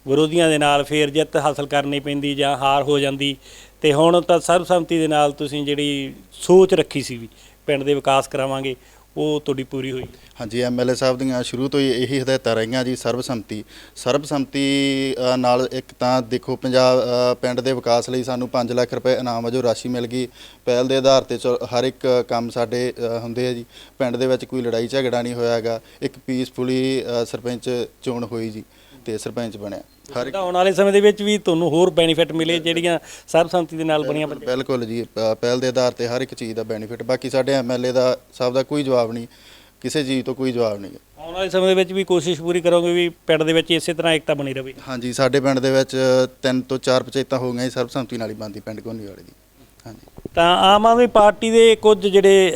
ਵਿਰੋਧੀਆਂ ਦੇ ਨਾਲ ਫੇਰ ਜਿੱਤ ਹਾਸਲ ਕਰਨੀ ਪੈਂਦੀ ਜਾਂ ਹਾਰ ਹੋ ਜਾਂਦੀ। ਤੇ ਹੁਣ ਤਾਂ ਸਰਬਸੰਮਤੀ ਦੇ ਨਾਲ ਤੁਸੀਂ ਜਿਹੜੀ ਸੋਚ ਰੱਖੀ ਸੀ ਵੀ ਪਿੰਡ ਦੇ ਵਿਕਾਸ ਕਰਾਵਾਂਗੇ, ਉਹ ਤੁਹਾਡੀ ਪੂਰੀ ਹੋਈ।
ਹਾਂਜੀ ਐਮਐਲਏ ਸਾਹਿਬ ਦੀਆਂ ਸ਼ੁਰੂ ਤੋਂ ਹੀ ਇਹੀ ਹਦਾਇਤਾਂ ਰਹੀਆਂ ਜੀ, ਸਰਬਸੰਮਤੀ। ਸਰਬਸੰਮਤੀ ਨਾਲ ਇੱਕ ਤਾਂ ਦੇਖੋ ਪੰਜਾਬ ਪਿੰਡ ਦੇ ਵਿਕਾਸ ਲਈ ਸਾਨੂੰ 5 ਲੱਖ ਰੁਪਏ ਇਨਾਮ ਵਜੋਂ ਰਾਸ਼ੀ ਮਿਲ ਗਈ। ਪਹਿਲ ਦੇ ਆਧਾਰ ਤੇ ਚਲੋ ਹਰ ਇੱਕ ਕੰਮ ਸਾਡੇ ਹੁੰਦੇ ਆ ਜੀ। ਪਿੰਡ ਦੇ ਵਿੱਚ ਕੋਈ ਲੜਾਈ ਝਗੜਾ ਨਹੀਂ ਹੋਇਆਗਾ ਇੱਕ ਪੀਸਫੁਲੀ ਸਰਪੰਚ ਚੋਣ ਹੋਈ ਜੀ ਤੇ ਸਰਪੰਚ ਬਣਿਆ। ਹਰ ਇੱਕ
ਤਾਂ ਆਉਣ ਵਾਲੇ ਸਮੇਂ ਦੇ ਵਿੱਚ ਵੀ ਤੁਹਾਨੂੰ ਹੋਰ ਬੈਨੀਫਿਟ ਮਿਲੇ ਜਿਹੜੀਆਂ ਸਰਬਸੰਮਤੀ ਦੇ ਨਾਲ ਬਣੀਆਂ ਪੰਚਾਇਤਾਂ।
ਬਿਲਕੁਲ ਜੀ ਪ- ਪਹਿਲ ਦੇ ਆਧਾਰ ਤੇ ਹਰ ਇੱਕ ਚੀਜ਼ ਦਾ ਬੈਨੀਫਿਟ ਬਾਕੀ ਸਾਡੇ ਐਮਐਲਏ ਦਾ ਸਾਹਿਬ ਦਾ ਕੋਈ ਜਵਾਬ ਨਹੀਂ ਕਿਸੇ ਚੀਜ਼ ਤੋਂ ਕੋਈ ਜਵਾਬ ਨਹੀਂ।
ਆਉਣ ਵਾਲੇ ਸਮੇਂ ਦੇ ਵਿੱਚ ਵੀ ਕੋਸ਼ਿਸ਼ ਪੂਰੀ ਕਰੋਗੇ ਵੀ ਪਿੰਡ ਦੇ ਵਿੱਚ ਇਸੇ ਤਰ੍ਹਾਂ ਏਕਤਾ ਬਣੀ ਰਹੇ
ਹਾਂਜੀ ਸਾਡੇ ਪਿੰਡ ਦੇ ਵਿੱਚ ਤਿੰਨ ਤੋਂ ਚਾਰ ਪੰਚਾਇਤਾਂ ਹੋ ਗਈਆਂ ਜੀ ਸਰਬਸੰਮਤੀ ਨਾਲ ਹੀ ਬਣਦੀ ਪਿੰਡ ਘੋਨੀ ਵਾਲੇ ਦੀ। ਹਾਂਜੀ।
ਤਾਂ ਆਮ ਆਦਮੀ ਪਾਰਟੀ ਦੇ ਕੁਝ ਜਿਹੜੇ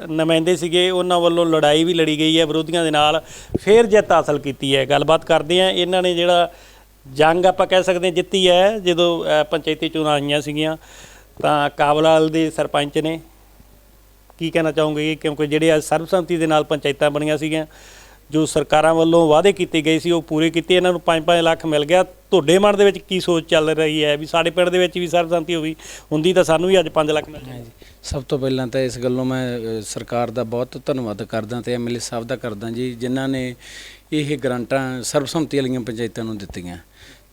ਨੁਮਾਇੰਦੇ ਸੀਗੇ, ਉਹਨਾਂ ਵੱਲੋਂ ਲੜਾਈ ਵੀ ਲੜੀ ਗਈ ਹੈ, ਵਿਰੋਧੀਆਂ ਦੇ ਨਾਲ ਫੇਰ ਜਿੱਤ ਹਾਸਲ ਕੀਤੀ ਹੈ। ਗੱਲਬਾਤ ਕਰਦੇ ਆ ਇਹਨਾਂ ਨੇ ਜਿਹੜਾ ਜੰਗ ਆਪਾਂ ਕਹਿ ਸਕਦੇ ਹਾਂ ਜਿੱਤੀ ਹੈ, ਜਦੋਂ ਪੰਚਾਇਤੀ ਚੋਣਾਂ ਆਈਆਂ ਸੀਗੀਆਂ, ਤਾਂ ਕਾਬਲਾਲ ਦੇ ਸਰਪੰਚ ਨੇ ਕੀ ਕਹਿਣਾ ਚਾਹੋਗੇ ਕਿਉਂਕਿ ਜਿਹੜੇ ਅੱਜ ਸਰਬਸੰਮਤੀ ਦੇ ਨਾਲ ਪੰਚਾਇਤਾਂ ਬਣੀਆਂ ਸੀਗੀਆਂ ਜੋ ਸਰਕਾਰਾਂ ਵੱਲੋਂ ਵਾਅਦੇ ਕੀਤੇ ਗਏ ਸੀ, ਉਹ ਪੂਰੇ ਕੀਤੇ, ਇਹਨਾਂ ਨੂੰ 5-5 ਲੱਖ ਮਿਲ ਗਿਆ। ਤੁਹਾਡੇ ਮਨ ਦੇ ਵਿੱਚ ਕੀ ਸੋਚ ਚੱਲ ਰਹੀ ਹੈ? ਵੀ ਸਾਡੇ ਪਿੰਡ ਦੇ ਵਿੱਚ ਵੀ ਸਰਬਸੰਮਤੀ ਹੋ ਗਈ ਹੁੰਦੀ ਤਾਂ ਸਾਨੂੰ ਵੀ ਅੱਜ 5 ਲੱਖ ਮਿਲ ਜਾਣਾ
ਸਭ ਤੋਂ ਪਹਿਲਾਂ ਤਾਂ ਇਸ ਗੱਲੋਂ ਮੈਂ ਸਰਕਾਰ ਦਾ ਬਹੁਤ ਧੰਨਵਾਦ ਕਰਦਾ ਤੇ ਐਮਐਲਏ ਸਾਹਿਬ ਦਾ ਕਰਦਾ ਜੀ, ਜਿਨ੍ਹਾਂ ਨੇ ਇਹ ਗਰੰਟਾਂ ਸਰਬਸੰਮਤੀ ਵਾਲੀਆਂ ਪੰਚਾਇਤਾਂ ਨੂੰ ਦਿੱਤੀਆਂ।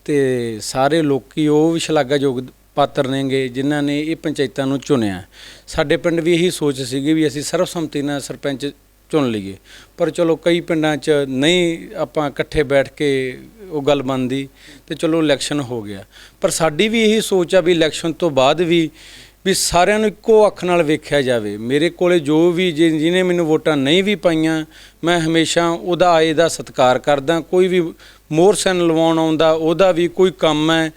ਤੇ ਸਾਰੇ ਲੋਕੀ ਉਹ ਵੀ ਸ਼ਲਾਘਾਯੋਗ ਪਾਤਰ ਨੇਗੇ, ਜਿਨ੍ਹਾਂ ਨੇ ਇਹ ਪੰਚਾਇਤਾਂ ਨੂੰ ਚੁਣਿਆ। ਸਾਡੇ ਪਿੰਡ ਵੀ ਇਹੀ ਸੋਚ ਸੀਗੀ ਵੀ ਅਸੀਂ ਸਰਬਸੰਮਤੀ ਨਾਲ ਸਰਪੰਚ ਚੁਣ ਲਈਏ। ਪਰ ਚਲੋ ਕਈ ਪਿੰਡਾਂ 'ਚ ਨਹੀਂ ਆਪਾਂ ਇਕੱਠੇ ਬੈਠ ਕੇ ਉਹ ਗੱਲ ਬਣਦੀ ਤੇ ਚਲੋ ਇਲੈਕਸ਼ਨ ਹੋ ਗਿਆ। ਪਰ ਸਾਡੀ ਵੀ ਇਹੀ ਸੋਚ ਆ ਵੀ ਇਲੈਕਸ਼ਨ ਤੋਂ ਬਾਅਦ ਵੀ ਵੀ ਸਾਰਿਆਂ ਨੂੰ ਇੱਕੋ ਅੱਖ ਨਾਲ ਵੇਖਿਆ ਜਾਵੇ। ਮੇਰੇ ਕੋਲੇ ਜੋ ਵੀ ਜਿ- ਜਿਹਨੇ ਮੈਨੂੰ ਵੋਟਾਂ ਨਹੀਂ ਵੀ ਪਾਈਆਂ, ਮੈਂ ਹਮੇਸ਼ਾ ਉਹਦਾ ਆਏ ਦਾ ਸਤਿਕਾਰ ਕਰਦਾ। ਕੋਈ ਵੀ ਮੋਰ ਸੈਨ ਲਵਾਉਣ ਆਉਂਦਾ, ਉਹਦਾ ਵੀ ਕੋਈ ਕੰਮ ਹੈ।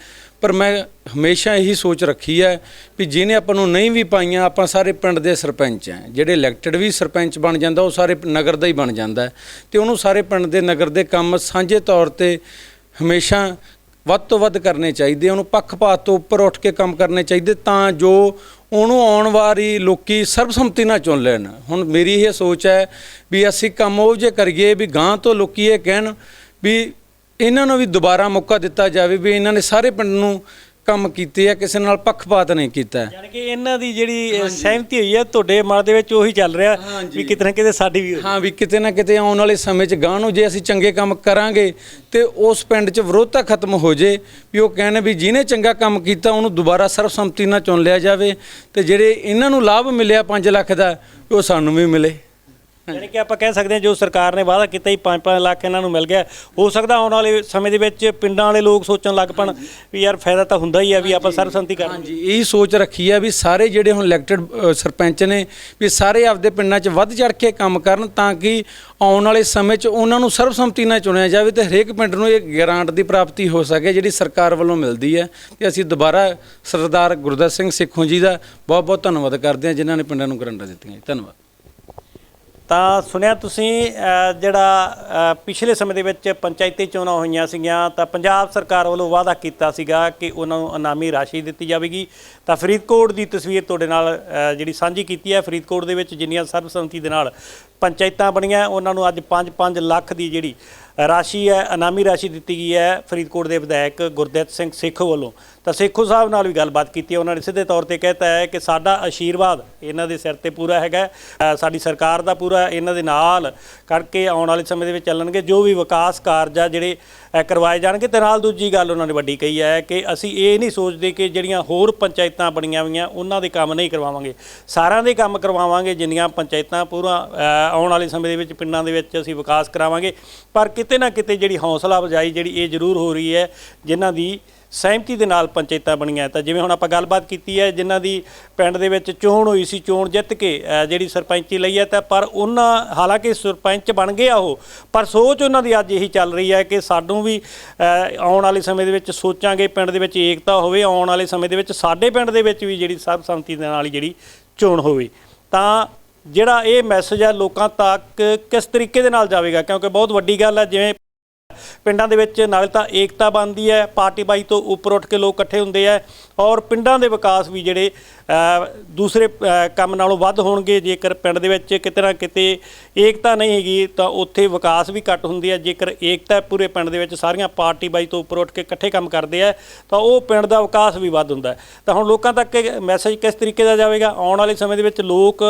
ਪਰ ਮੈਂ ਹਮੇਸ਼ਾ ਇਹੀ ਸੋਚ ਰੱਖੀ ਹੈ ਵੀ ਜਿਹਨੇ ਆਪਾਂ ਨੂੰ ਨਹੀਂ ਵੀ ਪਾਈਆਂ, ਆਪਾਂ ਸਾਰੇ ਪਿੰਡ ਦੇ ਸਰਪੰਚ ਆ ਜਿਹੜੇ ਇਲੈਕਟਿਡ ਵੀ ਸਰਪੰਚ ਬਣ ਜਾਂਦਾ, ਉਹ ਸਾਰੇ ਨਗਰ ਦਾ ਹੀ ਬਣ ਜਾਂਦਾ ਹੈ। ਤੇ ਉਹਨੂੰ ਸਾਰੇ ਪਿੰਡ ਦੇ ਨਗਰ ਦੇ ਕੰਮ ਸਾਂਝੇ ਤੌਰ ਤੇ ਹਮੇਸ਼ਾ ਵੱਧ ਤੋਂ ਵੱਧ ਕਰਨੇ ਚਾਹੀਦੇ ਉਹਨੂੰ ਪੱਖਪਾਤ ਤੋਂ ਉੱਪਰ ਉੱਠ ਕੇ ਕੰਮ ਕਰਨੇ ਚਾਹੀਦੇ ਤਾਂ ਜੋ ਉਹਨੂੰ ਆਉਣ ਵਾਲੀ ਲੋਕੀ ਸਰਬਸੰਮਤੀ ਨਾਲ ਚੁਣ ਲੈਣ। ਹੁਣ ਮੇਰੀ ਇਹ ਸੋਚ ਹੈ ਵੀ ਅਸੀਂ ਕੰਮ ਉਹ ਜੇ ਕਰੀਏ ਵੀ ਗਾਂ ਤੋਂ ਲੋਕੀ ਇਹ ਕਹਿਣ ਵੀ ਇਹਨਾਂ ਨੂੰ ਵੀ ਦੁਬਾਰਾ ਮੌਕਾ ਦਿੱਤਾ ਜਾਵੇ ਵੀ ਇਹਨਾਂ ਨੇ ਸਾਰੇ ਪਿੰਡ ਨੂੰ ਕੰਮ ਕੀਤੇ ਆ ਕਿਸੇ ਨਾਲ ਪੱਖਪਾਤ ਨਹੀਂ ਕੀਤਾ।
ਯਾਨੀ ਕਿ ਇਹਨਾਂ ਦੀ ਜਿਹੜੀ ਸਹਿਮਤੀ ਹੋਈ ਹੈ ਤੁਹਾਡੇ ਮਨ ਦੇ ਵਿੱਚ ਉਹੀ ਚੱਲ ਰਿਹਾ ਵੀ ਕਿਤੇ ਨਾ ਕਿਤੇ ਸਾਡੀ ਵੀ
ਹਾਂ ਵੀ ਕਿਤੇ ਨਾ ਕਿਤੇ ਆਉਣ ਵਾਲੇ ਸਮੇਂ 'ਚ ਗਾਂ ਨੂੰ ਜੇ ਅਸੀਂ ਚੰਗੇ ਕੰਮ ਕਰਾਂਗੇ ਤੇ ਉਸ ਪਿੰਡ 'ਚ ਵਿਰੋਧਤਾ ਖਤਮ ਹੋ ਜੇ ਵੀ ਉਹ ਕਹਿਣ ਵੀ ਜਿਹਨੇ ਚੰਗਾ ਕੰਮ ਕੀਤਾ ਉਹਨੂੰ ਦੁਬਾਰਾ ਸਰਬਸੰਮਤੀ ਨਾਲ ਚੁਣ ਲਿਆ ਜਾਵੇ ਤੇ ਜਿਹੜੇ ਇਹਨਾਂ ਨੂੰ ਲਾਭ ਮਿਲਿਆ 5 ਲੱਖ ਦਾ ਉਹ ਸਾਨੂੰ ਵੀ ਮਿਲੇ।
ਯਾਨੀ ਕਿ ਆਪਾਂ ਕਹਿ ਸਕਦੇ ਹਾਂ ਜੋ ਸਰਕਾਰ ਨੇ ਵਾਅਦਾ ਕੀਤਾ ਹੀ 5-5 ਲੱਖ ਇਹਨਾਂ ਨੂੰ ਮਿਲ ਗਿਆ। ਹੋ ਸਕਦਾ ਆਉਣ ਵਾਲੇ ਸਮੇਂ ਦੇ ਵਿੱਚ ਪਿੰਡਾਂ ਵਾਲੇ ਲੋਕ ਸੋਚਣ ਲੱਗ ਪਣ ਵੀ ਯਾਰ ਫਾਇਦਾ ਤਾਂ ਹੁੰਦਾ ਹੀ ਆ ਵੀ ਆਪਾਂ ਸਰਬਸੰਮਤੀ ਕਰ
ਹਾਂਜੀ ਇਹ ਸੋਚ ਰੱਖੀ ਆ ਵੀ ਸਾਰੇ ਜਿਹੜੇ ਹੁਣ ਇਲੈਕਟਡ ਸਰਪੰਚ ਨੇ ਵੀ ਸਾਰੇ ਆਪਦੇ ਪਿੰਡਾਂ 'ਚ ਵੱਧ ਚੜ ਕੇ ਕੰਮ ਕਰਨ ਤਾਂ ਕਿ ਆਉਣ ਵਾਲੇ ਸਮੇਂ 'ਚ ਉਹਨਾਂ ਨੂੰ ਸਰਬਸੰਮਤੀ ਨਾਲ ਚੁਣਿਆ ਜਾਵੇ ਤੇ ਹਰੇਕ ਪਿੰਡ ਨੂੰ ਇਹ ਗ੍ਰਾਂਟ ਦੀ ਪ੍ਰਾਪਤੀ ਹੋ ਸਕੇ ਜਿਹੜੀ ਸਰਕਾਰ ਵੱਲੋਂ ਮਿਲਦੀ ਹੈ। ਤੇ ਅਸੀਂ ਦੁਬਾਰਾ ਸਰਦਾਰ ਗੁਰਦਤ ਸਿੰਘ ਸਿੱਖੋਂ ਜੀ ਦਾ ਬਹੁਤ ਬਹੁਤ ਧੰਨਵਾਦ ਕਰਦੇ ਹਾਂ ਜਿਨ੍ਹਾਂ ਨੇ ਪਿੰਡਾਂ ਨੂੰ ਗ੍ਰਾਂਟਾਂ ਦਿੱਤੀਆਂ। ਧੰਨਵਾਦ।
ਤਾਂ ਸੁਣਿਆ ਤੁਸੀਂ ਅ, ਜਿਹੜਾ ਅ, ਪਿਛਲੇ ਸਮੇਂ ਦੇ ਵਿੱਚ ਪੰਚਾਇਤੀ ਚੋਣਾਂ ਹੋਈਆਂ ਸੀਗੀਆਂ ਤਾਂ ਪੰਜਾਬ ਸਰਕਾਰ ਵੱਲੋਂ ਵਾਅਦਾ ਕੀਤਾ ਸੀਗਾ ਕਿ ਉਹਨਾਂ ਨੂੰ ਇਨਾਮੀ ਰਾਸ਼ੀ ਦਿੱਤੀ ਜਾਵੇਗੀ। ਤਾਂ ਫਰੀਦਕੋਟ ਦੀ ਤਸਵੀਰ ਤੁਹਾਡੇ ਨਾਲ ਅ, ਜਿਹੜੀ ਸਾਂਝੀ ਕੀਤੀ ਹੈ ਫਰੀਦਕੋਟ ਦੇ ਵਿੱਚ ਜਿੰਨੀਆਂ ਸਰਬਸੰਮਤੀ ਦੇ ਨਾਲ ਪੰਚਾਇਤਾਂ ਬਣੀਆਂ ਉਹਨਾਂ ਨੂੰ ਅੱਜ 5-5 ਲੱਖ ਦੀ ਜਿਹੜੀ ਰਾਸ਼ੀ ਹੈ ਇਨਾਮੀ ਰਾਸ਼ੀ ਦਿੱਤੀ ਗਈ ਹੈ ਫਰੀਦਕੋਟ ਦੇ ਵਿਧਾਇਕ ਗੁਰਦਿੱਤ ਸਿੰਘ ਸੇਖੋ ਵੱਲੋਂ। ਤਾਂ ਸੇਖੋ ਸਾਹਿਬ ਨਾਲ ਵੀ ਗੱਲਬਾਤ ਕੀਤੀ ਹੈ। ਉਹਨਾਂ ਨੇ ਸਿੱਧੇ ਤੌਰ ਤੇ ਕਹਿਤਾ ਹੈ ਕਿ ਸਾਡਾ ਆਸ਼ੀਰਵਾਦ ਇਹਨਾਂ ਦੇ ਸਿਰ ਤੇ ਪੂਰਾ ਹੈਗਾ ਸਾਡੀ ਸਰਕਾਰ ਦਾ ਪੂਰਾ ਇਹਨਾਂ ਦੇ ਨਾਲ ਕਰਕੇ ਆਉਣ ਵਾਲੇ ਸਮੇਂ ਦੇ ਵਿੱਚ ਚੱਲਣਗੇ। ਜੋ ਵੀ ਵਿਕਾਸ ਕਾਰਜ ਆ ਜਿਹੜੇ ਕਰਵਾਏ ਜਾਣਗੇ। ਤੇ ਨਾਲ ਦੂਜੀ ਗੱਲ ਉਹਨਾਂ ਨੇ ਵੱਡੀ ਕਹੀ ਹੈ ਕਿ ਅਸੀਂ ਇਹ ਨਹੀਂ ਸੋਚਦੇ ਕਿ ਜਿਹੜੀਆਂ ਹੋਰ ਪੰਚਾਇਤਾਂ ਬਣੀਆਂ ਹੋਈਆਂ, ਉਹਨਾਂ ਦੇ ਕੰਮ ਨਹੀਂ ਕਰਵਾਵਾਂਗੇ। ਸਾਰਿਆਂ ਦੇ ਕੰਮ ਕਰਵਾਵਾਂਗੇ, ਜਿੰਨੀਆਂ ਪੰਚਾਇਤਾਂ ਪੂਰਾ ਆਉਣ ਵਾਲੇ ਸਮੇਂ ਦੇ ਵਿੱਚ, ਪਿੰਡਾਂ ਦੇ ਵਿੱਚ ਅਸੀਂ ਵਿਕਾਸ ਕਰਾਵਾਂਗੇ। ਪਰ ਕਿ ਕਿਤੇ ਨਾ ਕਿਤੇ ਜਿਹੜੀ ਹੌਸਲਾ ਅਫਜ਼ਾਈ ਜਿਹੜੀ ਇਹ ਜ਼ਰੂਰ ਹੋ ਰਹੀ ਹੈ, ਜਿਨ੍ਹਾਂ ਦੀ ਸਹਿਮਤੀ ਦੇ ਨਾਲ ਪੰਚਾਇਤਾਂ ਬਣੀਆਂ ਤਾਂ ਜਿਵੇਂ ਹੁਣ ਆਪਾਂ ਗੱਲਬਾਤ ਕੀਤੀ ਹੈ, ਜਿਨ੍ਹਾਂ ਦੀ ਪਿੰਡ ਦੇ ਵਿੱਚ ਚੋਣ ਹੋਈ ਸੀ, ਚੋਣ ਜਿੱਤ ਕੇ ਜਿਹੜੀ ਸਰਪੰਚੀ ਲਈ ਹੈ, ਤਾਂ ਪਰ ਉਹਨਾਂ, ਹਾਲਾਂਕਿ ਸਰਪੰਚ ਬਣ ਗਏ ਆ ਉਹ, ਪਰ ਸੋਚ ਉਹਨਾਂ ਦੀ ਅੱਜ ਇਹੀ ਚੱਲ ਰਹੀ ਹੈ ਕਿ ਸਾਨੂੰ ਵੀ ਆਉਣ ਵਾਲੇ ਸਮੇਂ ਦੇ ਵਿੱਚ ਸੋਚਾਂਗੇ ਪਿੰਡ ਦੇ ਵਿੱਚ ਏਕਤਾ ਹੋਵੇ, ਆਉਣ ਵਾਲੇ ਸਮੇਂ ਦੇ ਵਿੱਚ ਸਾਡੇ ਪਿੰਡ ਦੇ ਵਿੱਚ ਵੀ ਜਿਹੜੀ ਸਰਬਸੰਮਤੀ ਦੇ ਨਾਲ ਹੀ ਜਿਹੜੀ ਚੋਣ ਹੋਵੇ। ਤਾਂ ਜਿਹੜਾ ਇਹ ਮੈਸੇਜ ਹੈ ਲੋਕਾਂ ਤੱਕ ਕਿਸ ਤਰੀਕੇ ਦੇ ਨਾਲ ਜਾਵੇਗਾ? ਕਿਉਂਕਿ ਬਹੁਤ ਵੱਡੀ ਗੱਲ ਹੈ, ਜਿਵੇਂ ਪਿੰਡਾਂ ਦੇ ਵਿੱਚ ਨਾਲ ਤਾਂ ਏਕਤਾ ਬਣਦੀ ਹੈ, ਪਾਰਟੀ ਬਾਈ ਤੋਂ ਉੱਪਰ ਉੱਠ ਕੇ ਲੋਕ ਇਕੱਠੇ ਹੁੰਦੇ ਆ ਔਰ ਪਿੰਡਾਂ ਦੇ ਵਿਕਾਸ ਵੀ ਜਿਹੜੇ ਦੂਸਰੇ ਕੰਮ ਨਾਲੋਂ ਵੱਧ ਹੋਣਗੇ, ਜੇਕਰ ਪਿੰਡ ਦੇ ਵਿੱਚ ਕਿਤੇ ਨਾ ਕਿਤੇ ਏਕਤਾ ਨਹੀਂ ਹੈਗੀ ਤਾਂ ਉੱਥੇ ਵਿਕਾਸ ਵੀ ਘੱਟ ਹੁੰਦੀ ਹੈ। ਜੇਕਰ ਏਕਤਾ ਪੂਰੇ ਪਿੰਡ ਦੇ ਵਿੱਚ ਸਾਰੀਆਂ ਪਾਰਟੀ ਬਾਈ ਤੋਂ ਉੱਪਰ ਉੱਠ ਕੇ ਇਕੱਠੇ ਕੰਮ ਕਰਦੇ ਆ, ਤਾਂ ਉਹ ਪਿੰਡ ਦਾ ਵਿਕਾਸ ਵੀ ਵੱਧ ਹੁੰਦਾ ਤਾਂ ਹੁਣ ਲੋਕਾਂ ਤੱਕ ਮੈਸੇਜ ਕਿਸ ਤਰੀਕੇ ਦਾ ਜਾਵੇਗਾ? ਆਉਣ ਵਾਲੇ ਸਮੇਂ ਦੇ ਵਿੱਚ ਲੋਕ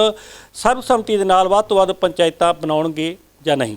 ਸਰਬਸੰਮਤੀ ਦੇ ਨਾਲ ਵੱਧ ਤੋਂ ਵੱਧ ਪੰਚਾਇਤਾਂ ਬਣਾਉਣਗੇ ਜਾਂ ਨਹੀਂ?